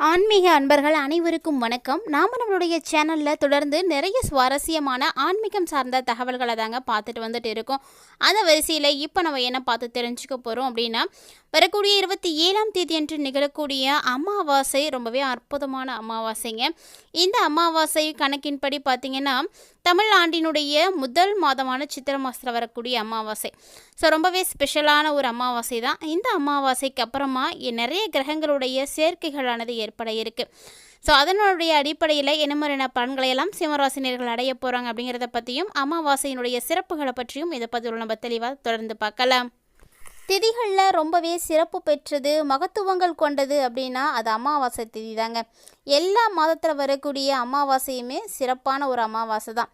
ஆன்மீக அன்பர்கள் அனைவருக்கும் வணக்கம். நாம் நம்மளுடைய சேனலில் தொடர்ந்து நிறைய சுவாரஸ்யமான ஆன்மீகம் சார்ந்த தகவல்களை தாங்க பார்த்துட்டு வந்துட்டு இருக்கோம். அந்த வரிசையில் இப்போ நம்ம என்ன பார்த்து தெரிஞ்சுக்க போகிறோம் அப்படின்னா வரக்கூடிய இருபத்தி ஏழாம் தேதி அன்று நிகழக்கூடிய அமாவாசை ரொம்பவே அற்புதமான அமாவாசைங்க. இந்த அமாவாசை கணக்கின்படி பார்த்திங்கன்னா தமிழ் ஆண்டினுடைய முதல் மாதமான சித்திரை மாதத்தில் வரக்கூடிய அமாவாசை. ஸோ ரொம்பவே ஸ்பெஷலான ஒரு அமாவாசை தான் இந்த அமாவாசைக்கு அப்புறமா நிறைய கிரகங்களுடைய சேர்க்கைகளானது ஏற்பட இருக்குது ஸோ அதனுடைய அடிப்படையில் என்ன மாதிரியான பலன்களை எல்லாம் சிம்மராசினியர்கள் அடைய போகிறாங்க அப்படிங்கிறத பற்றியும் அமாவாசையினுடைய சிறப்புகளை பற்றியும் இதை பற்றி நம்ம தெளிவாக தொடர்ந்து பார்க்கலாம். திதிகளில் ரொம்பவே சிறப்பு பெற்றது மகத்துவங்கள் கொண்டது அப்படின்னா அது அமாவாசை திதி தாங்க. எல்லா மாதத்தில் வரக்கூடிய அமாவாசையுமே சிறப்பான ஒரு அமாவாசை தான்.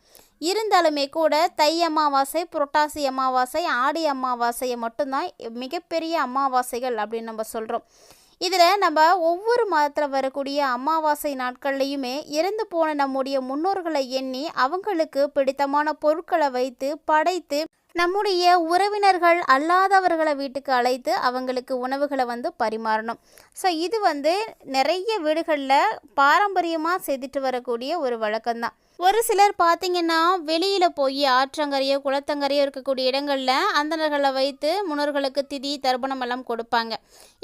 இருந்தாலுமே கூட தை அமாவாசை புரட்டாசி அமாவாசை ஆடி அமாவாசையை மட்டும்தான் மிகப்பெரிய அமாவாசைகள் அப்படின்னு நம்ம சொல்கிறோம் இதில் நம்ம ஒவ்வொரு மாதத்தில் வரக்கூடிய அமாவாசை நாட்கள்லையுமே இறந்து போன நம்முடைய முன்னோர்களை எண்ணி அவங்களுக்கு பிடித்தமான பொருட்களை வைத்து படைத்து நம்முடைய உறவினர்கள் அல்லாதவர்களை வீட்டுக்கு அழைத்து அவங்களுக்கு உணவுகளை வந்து பரிமாறணும். ஸோ இது வந்து நிறைய வீடுகளில் பாரம்பரியமாக செய்துட்டு வரக்கூடிய ஒரு வழக்கம்தான். ஒரு சிலர் பார்த்தீங்கன்னா வெளியில் போய் ஆற்றங்கரையோ குளத்தங்கரையோ இருக்கக்கூடிய இடங்களில் அந்தணர்களை வைத்து முன்னோர்களுக்கு திதி தர்ப்பணம் எல்லாம் கொடுப்பாங்க.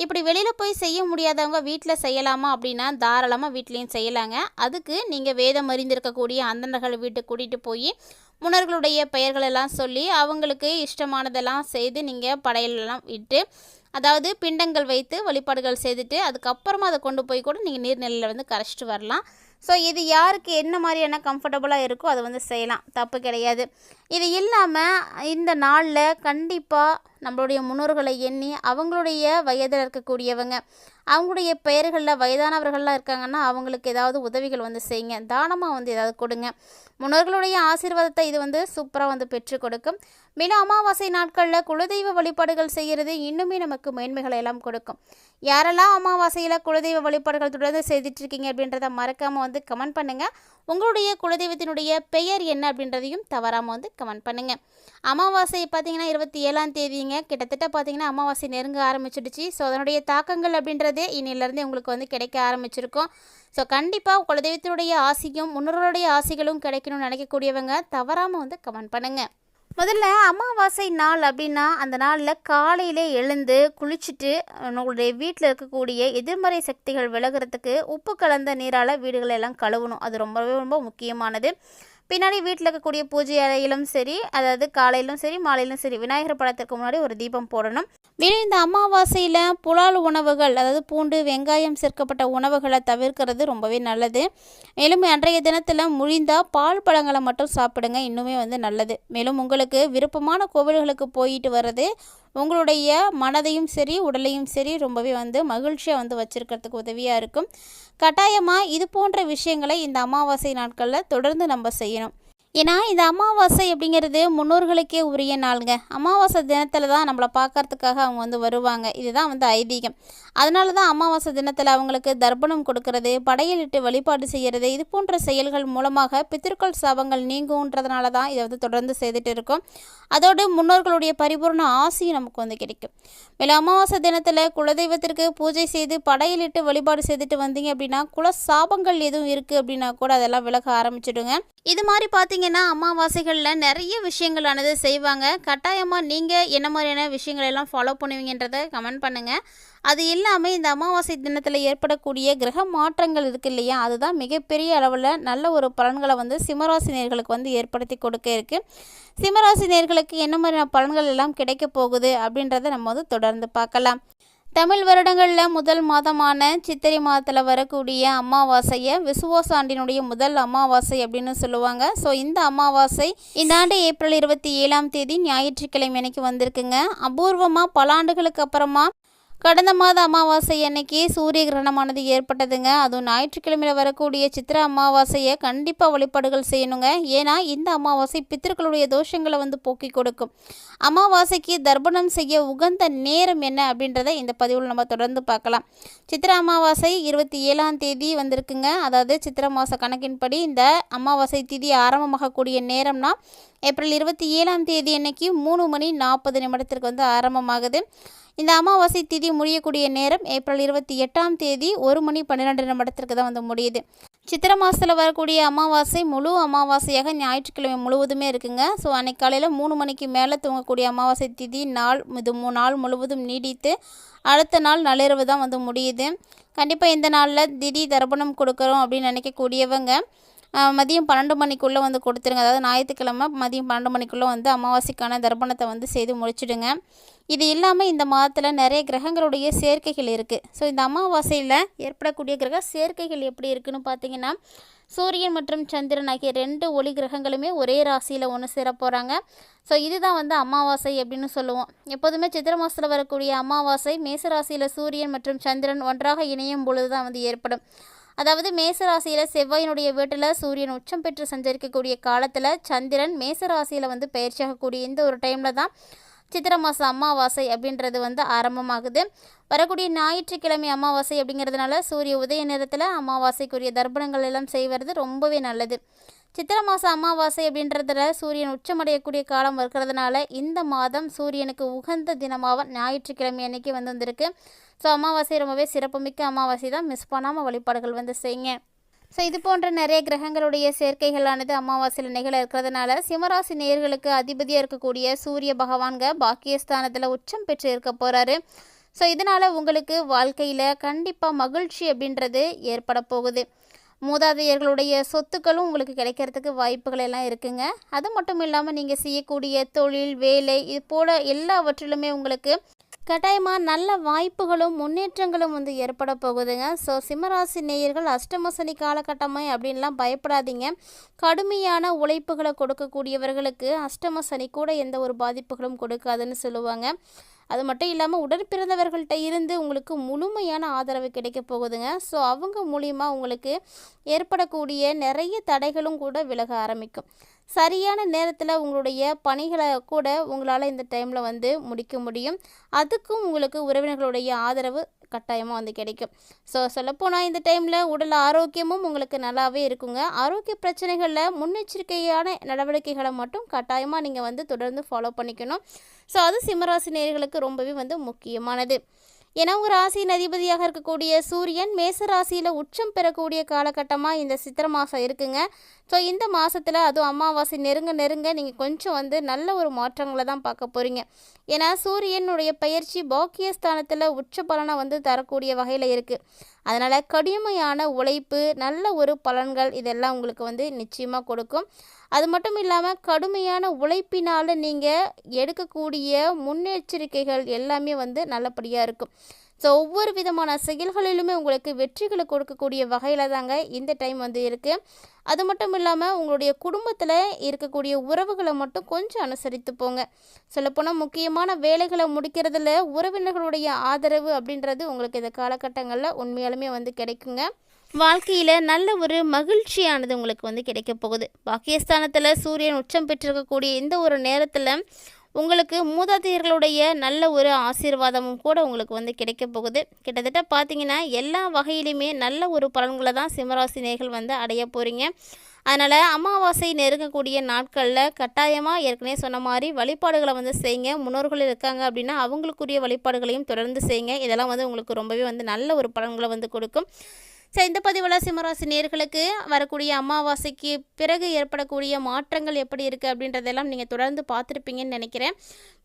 இப்படி வெளியில் போய் செய்ய முடியாதவங்க வீட்டில் செய்யலாமா அப்படின்னா தாராளமாக வீட்லேயும் செய்யலாங்க. அதுக்கு நீங்கள் வேதம் அறிந்திருக்கக்கூடிய அந்தணர்களை வீட்டுக்கு கூட்டிகிட்டு போய் முன்னோர்களுடைய பெயர்களெல்லாம் சொல்லி அவங்களுக்கு இஷ்டமானதெல்லாம் செய்து நீங்கள் படையலெல்லாம் விட்டு அதாவது பிண்டங்கள் வைத்து வழிபாடுகள் செய்துட்டு அதுக்கப்புறமா அதை கொண்டு போய் கூட நீங்கள் நீர்நிலையில் வந்து கரைச்சிட்டு வரலாம். ஸோ இது யாருக்கு என்ன மாதிரியான கம்ஃபர்டபுளாக இருக்கோ அதை வந்து செய்யலாம். தப்பு கிடையாது. இது இல்லாமல் இந்த நாளில் கண்டிப்பாக நம்மளுடைய முன்னோர்களை எண்ணி அவங்களுடைய வயதில் இருக்கக்கூடியவங்க அவங்களுடைய பெயர்களில் வயதானவர்கள்லாம் இருக்காங்கன்னா அவங்களுக்கு ஏதாவது உதவிகள் வந்து செய்யுங்க. தானமாக வந்து ஏதாவது கொடுங்க. முன்னோர்களுடைய ஆசீர்வாதத்தை இது வந்து சூப்பராக வந்து பெற்றுக் கொடுக்கும். மேலும் அமாவாசை நாட்களில் குலதெய்வ வழிபாடுகள் செய்கிறது இன்னுமே நமக்கு மேன்மைகளை எல்லாம் கொடுக்கும். யாரெல்லாம் அமாவாசையில் குலதெய்வ வழிபாடுகள் தொடர்ந்து செய்துட்டு இருக்கீங்க அப்படின்றத மறக்காமல் வந்து கமெண்ட் பண்ணுங்கள் உங்களுடைய குலதெய்வத்தினுடைய பெயர் என்ன அப்படின்றதையும் தவறாமல் வந்து கமெண்ட் பண்ணுங்கள் அமாவாசை பார்த்தீங்கன்னா இருபத்தி ஏழாம் தேதிங்க. கிட்டத்தட்ட பார்த்தீங்கன்னா அமாவாசை நெருங்க ஆரம்பிச்சிடுச்சு. ஸோ அதனுடைய தாக்கங்கள் அப்படின்றதே இன்னிலேருந்து உங்களுக்கு வந்து கிடைக்க ஆரம்பிச்சிருக்கும். ஸோ கண்டிப்பாக குலதெய்வத்தினுடைய ஆசையும் முன்னோர்களுடைய ஆசைகளும் கிடைக்கணும்னு நினைக்கக்கூடியவங்க தவறாமல் வந்து கமெண்ட் பண்ணுங்கள் முதல்ல அமாவாசை நாள் அப்படின்னா அந்த நாளில் காலையிலே எழுந்து குளிச்சுட்டு உங்களுடைய வீட்டில் இருக்கக்கூடிய எதிர்மறை சக்திகள் விலகிறதுக்கு உப்பு கலந்த நீரால் வீடுகளை எல்லாம் கழுவணும். அது ரொம்பவே ரொம்ப முக்கியமானது. பின்னாடி வீட்டில் இருக்கக்கூடிய பூஜை அறையிலும் சரி அதாவது காலையிலும் சரி மாலையிலும் சரி விநாயகர் படத்திற்கு முன்னாடி ஒரு தீபம் போடணும். மேலும் இந்த அமாவாசையில் புலால் உணவுகள் அதாவது பூண்டு வெங்காயம் சேர்க்கப்பட்ட உணவுகளை தவிர்க்கிறது ரொம்பவே நல்லது. மேலும் அன்றைய தினத்தில் முழிந்தால் பால் பழங்களை மட்டும் சாப்பிடுங்க இன்னுமே வந்து நல்லது. மேலும் உங்களுக்கு விருப்பமான கோவில்களுக்கு போயிட்டு வர்றது உங்களுடைய மனதையும் சரி உடலையும் சரி ரொம்பவே வந்து மகிழ்ச்சியாக வந்து வச்சுருக்கிறதுக்கு உதவியாக இருக்கும். கட்டாயமாக இது போன்ற விஷயங்களை இந்த அமாவாசை நாட்களில் தொடர்ந்து நம்ம செய்யணும். ஏன்னா இந்த அமாவாசை அப்படிங்கிறது முன்னோர்களுக்கே உரிய நாளுங்க. அமாவாசை தினத்தில் தான் நம்மளை பார்க்கறதுக்காக அவங்க வந்து வருவாங்க. இதுதான் வந்து ஐதீகம். அதனால தான் அமாவாசை தினத்தில் அவங்களுக்கு தர்ப்பணம் கொடுக்கறது படையலிட்டு வழிபாடு செய்கிறது இது போன்ற செயல்கள் மூலமாக பித்திருக்கள் சாபங்கள் நீங்குன்றதுனால தான் இதை வந்து தொடர்ந்து செய்துட்டு இருக்கோம். அதோடு முன்னோர்களுடைய பரிபூர்ண ஆசையும் நமக்கு வந்து கிடைக்கும். மேலும் அமாவாசை தினத்தில் குலதெய்வத்திற்கு பூஜை செய்து படையலிட்டு வழிபாடு செய்துட்டு வந்தீங்க அப்படின்னா குல சாபங்கள் எதுவும் இருக்குது அப்படின்னா கூட அதெல்லாம் விலக ஆரம்பிச்சிடுங்க. இது மாதிரி பார்த்தீங்கன்னா அமாவாசைகளில் நிறைய விஷயங்களானது செய்வாங்க. கட்டாயமாக நீங்கள் என்ன மாதிரியான விஷயங்கள் எல்லாம் ஃபாலோ பண்ணுவீங்கன்றதை கமெண்ட் பண்ணுங்கள் அது இல்லாமல் இந்த அமாவாசை தினத்தில் ஏற்படக்கூடிய கிரக மாற்றங்கள் இருக்குது இல்லையா? அதுதான் மிகப்பெரிய அளவில் நல்ல ஒரு பலன்களை வந்து சிம்மராசினியர்களுக்கு வந்து ஏற்படுத்தி கொடுக்க இருக்குது சிம்மராசினியர்களுக்கு என்ன மாதிரியான பலன்கள் எல்லாம் கிடைக்க போகுது அப்படின்றத நம்ம வந்து தொடர்ந்து பார்க்கலாம். தமிழ் வருடங்களில் முதல் மாதமான சித்திரை மாதத்தில் வரக்கூடிய அமாவாசையை விசுவாச ஆண்டினுடைய முதல் அமாவாசை அப்படின்னு சொல்லுவாங்க. ஸோ இந்த அமாவாசை இந்த ஆண்டு ஏப்ரல் இருபத்தி ஏழாம் தேதி ஞாயிற்றுக்கிழமை அன்னைக்கு வந்திருக்குங்க. அபூர்வமாக பல ஆண்டுகளுக்கு அப்புறமா கடந்த மாத அமாவாசை அன்னைக்கு சூரிய கிரகணமானது ஏற்பட்டதுங்க. அதுவும் ஞாயிற்றுக்கிழமையில் வரக்கூடிய சித்திர அமாவாசையை கண்டிப்பாக வழிபாடுகள் செய்யணுங்க. ஏன்னா இந்த அமாவாசை பித்திருக்களுடைய தோஷங்களை வந்து போக்கி கொடுக்கும். அமாவாசைக்கு தர்ப்பணம் செய்ய உகந்த நேரம் என்ன அப்படின்றத இந்த பதிவில் நம்ம தொடர்ந்து பார்க்கலாம். சித்திர அமாவாசை இருபத்தி ஏழாம் தேதி வந்திருக்குங்க. அதாவது சித்திர மாத கணக்கின்படி இந்த அமாவாசை திதி ஆரம்பமாகக்கூடிய நேரம்னா ஏப்ரல் இருபத்தி ஏழாம் தேதி அன்னைக்கு மூணு மணி நாற்பது நிமிடத்திற்கு வந்து ஆரம்பமாகுது. இந்த அமாவாசை திதி முடியக்கூடிய நேரம் ஏப்ரல் இருபத்தி எட்டாம் தேதி ஒரு மணி பன்னிரெண்டு நிமிடத்திற்கு தான் வந்து முடியுது. சித்திரை மாதத்தில் வரக்கூடிய அமாவாசை முழு அமாவாசையாக ஞாயிற்றுக்கிழமை முழுவதுமே இருக்குங்க. ஸோ அன்னைக்கு காலையில் மூணு மணிக்கு மேலே தூங்கக்கூடிய அமாவாசை திதி நாள் இது மூ நாள் முழுவதும் நீடித்து அடுத்த நாள் நள்ளிரவு தான் வந்து முடியுது. கண்டிப்பாக இந்த நாளில் திதி தர்ப்பணம் கொடுக்குறோம் அப்படின்னு நினைக்கக்கூடியவங்க மதியம் பன்னெண்டு மணிக்குள்ளே வந்து கொடுத்துருங்க. அதாவது ஞாயிற்றுக்கிழமை மதியம் பன்னெண்டு மணிக்குள்ளே வந்து அமாவாசைக்கான தர்ப்பணத்தை வந்து செய்து முடிச்சிடுங்க. இது இல்லாமல் இந்த மாதத்தில் நிறைய கிரகங்களுடைய சேர்க்கைகள் இருக்குது ஸோ இந்த அமாவாசையில் ஏற்படக்கூடிய கிரக சேர்க்கைகள் எப்படி இருக்குன்னு பார்த்தீங்கன்னா சூரியன் மற்றும் சந்திரன் ஆகிய ரெண்டு ஒளி கிரகங்களுமே ஒரே ராசியில் ஒன்று சேர போகிறாங்க ஸோ இதுதான் வந்து அமாவாசை அப்படின்னு சொல்லுவோம். எப்போதுமே சித்திர மாதத்தில் வரக்கூடிய அமாவாசை மேச ராசியில் சூரியன் மற்றும் சந்திரன் ஒன்றாக இணையும் பொழுது தான் வந்து ஏற்படும். அதாவது மேசராசியில் செவ்வாயினுடைய வீட்டில் சூரியன் உச்சம் பெற்று சஞ்சரிக்கக்கூடிய காலத்தில் சந்திரன் மேசராசியில் வந்து பயிற்சியாகக்கூடிய இந்த ஒரு டைமில் தான் சித்திரை மாதம் அமாவாசை அப்படின்றது வந்து ஆரம்பமாகுது. வரக்கூடிய ஞாயிற்றுக்கிழமை அமாவாசை அப்படிங்கிறதுனால சூரிய உதய நேரத்தில் அமாவாசைக்குரிய தர்ப்பணங்கள் எல்லாம் செய்வது ரொம்பவே நல்லது. சித்திரை மாதம் அமாவாசை அப்படின்றதுல சூரியன் உச்சமடையக்கூடிய காலம் இருக்கிறதுனால இந்த மாதம் சூரியனுக்கு உகந்த தினமாக ஞாயிற்றுக்கிழமை அன்னைக்கு வந்து வந்திருக்கு ஸோ அமாவாசை ரொம்பவே சிறப்புமிக்க அமாவாசை தான். மிஸ் பண்ணாமல் வழிபாடுகள் வந்து செய்யுங்க. ஸோ இது போன்ற நிறைய கிரகங்களுடைய சேர்க்கைகளானது அமாவாசையில் நிகழ இருக்கிறதுனால சிம்மராசி நேர்களுக்கு அதிபதியாக இருக்கக்கூடிய சூரிய பகவான்க பாக்கியஸ்தானத்தில் உச்சம் பெற்று இருக்க போகிறாரு ஸோ இதனால் உங்களுக்கு வாழ்க்கையில் கண்டிப்பாக மகிழ்ச்சி அப்படின்றது ஏற்பட போகுது. மூதாதையர்களுடைய சொத்துக்களும் உங்களுக்கு கிடைக்கிறதுக்கு வாய்ப்புகள் எல்லாம் இருக்குங்க. அது மட்டும் இல்லாமல் நீங்கள் செய்யக்கூடிய தொழில் வேலை இது போல் எல்லாவற்றிலுமே உங்களுக்கு கட்டாயமாக நல்ல வாய்ப்புகளும் முன்னேற்றங்களும் வந்து ஏற்பட போகுதுங்க. ஸோ சிம்மராசி நேயர்கள் அஷ்டம சனி காலகட்டமே அப்படின்லாம் பயப்படாதீங்க. கடுமையான உழைப்புகளை கொடுக்கக்கூடியவர்களுக்கு அஷ்டம சனி கூட எந்த ஒரு பாதிப்புகளும் கொடுக்காதுன்னு சொல்லுவாங்க. அது மட்டும் இல்லாமல் உடற்பிறந்தவர்கள்ட்ட இருந்து உங்களுக்கு முழுமையான ஆதரவு கிடைக்க போகுதுங்க. ஸோ அவங்க மூலியமாக உங்களுக்கு ஏற்படக்கூடிய நிறைய தடைகளும் கூட விலக ஆரம்பிக்கும். சரியான நேரத்தில் உங்களுடைய பணிகளை கூட உங்களால் இந்த டைமில் வந்து முடிக்க முடியும். அதுக்கும் உங்களுக்கு உறவினர்களுடைய ஆதரவு கட்டாயமாக வந்து கிடைக்கும். ஸோ சொல்லப்போனால் இந்த டைமில் உடல் ஆரோக்கியமும் உங்களுக்கு நல்லாவே இருக்குங்க. ஆரோக்கிய பிரச்சனைகளில் முன்னெச்சரிக்கையான நடவடிக்கைகளை மட்டும் கட்டாயமாக நீங்கள் வந்து தொடர்ந்து ஃபாலோ பண்ணிக்கணும். ஸோ அது சிம்மராசி நேர்களுக்கு ரொம்பவே வந்து முக்கியமானது. ஏன்னா ஒரு ராசியின் அதிபதியாக இருக்கக்கூடிய சூரியன் மேச ராசியில் உச்சம் பெறக்கூடிய காலகட்டமாக இந்த சித்திரை மாதம் இருக்குங்க. ஸோ இந்த மாதத்தில் அதுவும் அமாவாசை நெருங்க நெருங்க நீங்கள் கொஞ்சம் வந்து நல்ல ஒரு மாற்றங்களை தான் பார்க்க போகிறீங்க ஏன்னா சூரியனுடைய பயிற்சி பாக்கியஸ்தானத்தில் உச்ச பலனை வந்து தரக்கூடிய வகையில் இருக்குது அதனால் கடுமையான உழைப்பு நல்ல ஒரு பலன்கள் இதெல்லாம் உங்களுக்கு வந்து நிச்சயமாக கொடுக்கும். அது மட்டும் இல்லாமல் கடுமையான உழைப்பினால் நீங்கள் எடுக்கக்கூடிய முன்னெச்சரிக்கைகள் எல்லாமே வந்து நல்லபடியாக இருக்கும். ஸோ ஒவ்வொரு விதமான செயல்களிலுமே உங்களுக்கு வெற்றிகளை கொடுக்கக்கூடிய வகையில் தாங்க இந்த டைம் வந்து இருக்குது அது மட்டும் இல்லாமல் உங்களுடைய குடும்பத்தில் இருக்கக்கூடிய உறவுகளை மட்டும் கொஞ்சம் அனுசரித்து போங்க. சொல்லப்போனால் முக்கியமான வேலைகளை முடிக்கிறதுல உறவினர்களுடைய ஆதரவு அப்படின்றது உங்களுக்கு இந்த காலகட்டங்களில் உண்மையாலுமே வந்து கிடைக்குங்க. வாழ்க்கையில் நல்ல ஒரு மகிழ்ச்சியானது உங்களுக்கு வந்து கிடைக்க போகுது. பாக்கியஸ்தானத்தில் சூரியன் உச்சம் பெற்றிருக்கக்கூடிய இந்த ஒரு நேரத்தில் உங்களுக்கு மூதாதையர்களுடைய நல்ல ஒரு ஆசீர்வாதமும் கூட உங்களுக்கு வந்து கிடைக்க போகுது. கிட்டத்தட்ட பார்த்தீங்கன்னா எல்லா வகையிலுமே நல்ல ஒரு பலன்களை தான் சிம்மராசி நேர்கள் வந்து அடைய போகிறீங்க அதனால் அமாவாசை நெருங்கக்கூடிய நாட்களில் கட்டாயமாக ஏற்கனவே சொன்ன மாதிரி வழிபாடுகளை வந்து செய்யுங்க. முன்னோர்கள் இருக்காங்க அப்படின்னா அவங்களுக்குரிய வழிபாடுகளையும் தொடர்ந்து செய்யுங்க. இதெல்லாம் வந்து உங்களுக்கு ரொம்பவே வந்து நல்ல ஒரு பலன்களை வந்து கொடுக்கும். ஸோ இந்த பதிவில் சிம்மராசி நேர்களுக்கு வரக்கூடிய அமாவாசைக்கு பிறகு ஏற்படக்கூடிய மாற்றங்கள் எப்படி இருக்குது அப்படின்றதெல்லாம் நீங்கள் தொடர்ந்து பார்த்துருப்பீங்கன்னு நினைக்கிறேன்.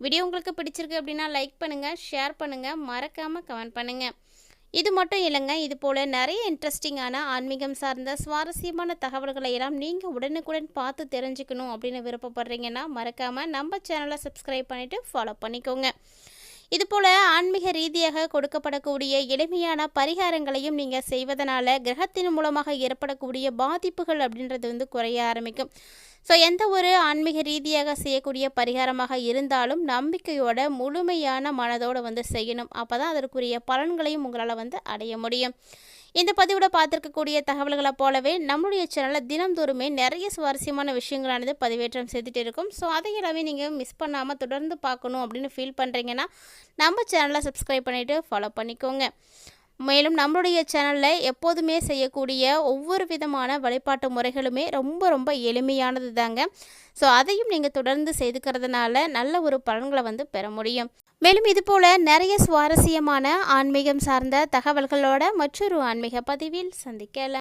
வீடியோ உங்களுக்கு பிடிச்சிருக்கு அப்படின்னா லைக் பண்ணுங்கள் ஷேர் பண்ணுங்கள் மறக்காமல் கமெண்ட் பண்ணுங்கள் இது மட்டும் இல்லைங்க இது போல் நிறைய இன்ட்ரெஸ்டிங்கான ஆன்மீகம் சார்ந்த சுவாரஸ்யமான தகவல்களை எல்லாம் நீங்கள் உடனுக்குடன் பார்த்து தெரிஞ்சுக்கணும் அப்படின்னு விருப்பப்படுறீங்கன்னா மறக்காமல் நம்ம சேனலை சப்ஸ்கிரைப் பண்ணிவிட்டு ஃபாலோ பண்ணிக்கோங்க. இதுபோல் ஆன்மீக ரீதியாக கொடுக்கப்படக்கூடிய எளிமையான பரிகாரங்களையும் நீங்கள் செய்வதனால கிரகத்தின் மூலமாக ஏற்படக்கூடிய பாதிப்புகள் அப்படின்றது வந்து குறைய ஆரம்பிக்கும். ஸோ எந்த ஒரு ஆன்மீக ரீதியாக செய்யக்கூடிய பரிகாரமாக இருந்தாலும் நம்பிக்கையோட முழுமையான மனதோடு வந்து செய்யணும். அப்போ தான் அதற்குரிய பலன்களையும் உங்களால் வந்து அடைய முடியும். இந்த பதிவோட பார்த்துருக்கக்கூடிய தகவல்களை போலவே நம்மளுடைய சேனலில் தினந்தோறுமே நிறைய சுவாரஸ்யமான விஷயங்களானது பதிவேற்றம் செய்துட்டு இருக்கும். ஸோ அதை எல்லாமே நீங்கள் மிஸ் பண்ணாமல் தொடர்ந்து பார்க்கணும் அப்படின்னு ஃபீல் பண்ணுறீங்கன்னா நம்ம சேனலை சப்ஸ்கிரைப் பண்ணிவிட்டு ஃபாலோ பண்ணிக்கோங்க. மேலும் நம்மளுடைய சேனலில் எப்போதுமே செய்யக்கூடிய ஒவ்வொரு விதமான வழிபாட்டு முறைகளுமே ரொம்ப ரொம்ப எளிமையானது தாங்க ஸோ அதையும் நீங்கள் தொடர்ந்து செய்துக்கிறதுனால நல்ல ஒரு பலன்களை வந்து பெற முடியும். மேலும் இதுபோல நிறைய சுவாரஸ்யமான ஆன்மீகம் சார்ந்த தகவல்களோட மற்றொரு ஆன்மீக பதிவில் சந்திக்கலாம்.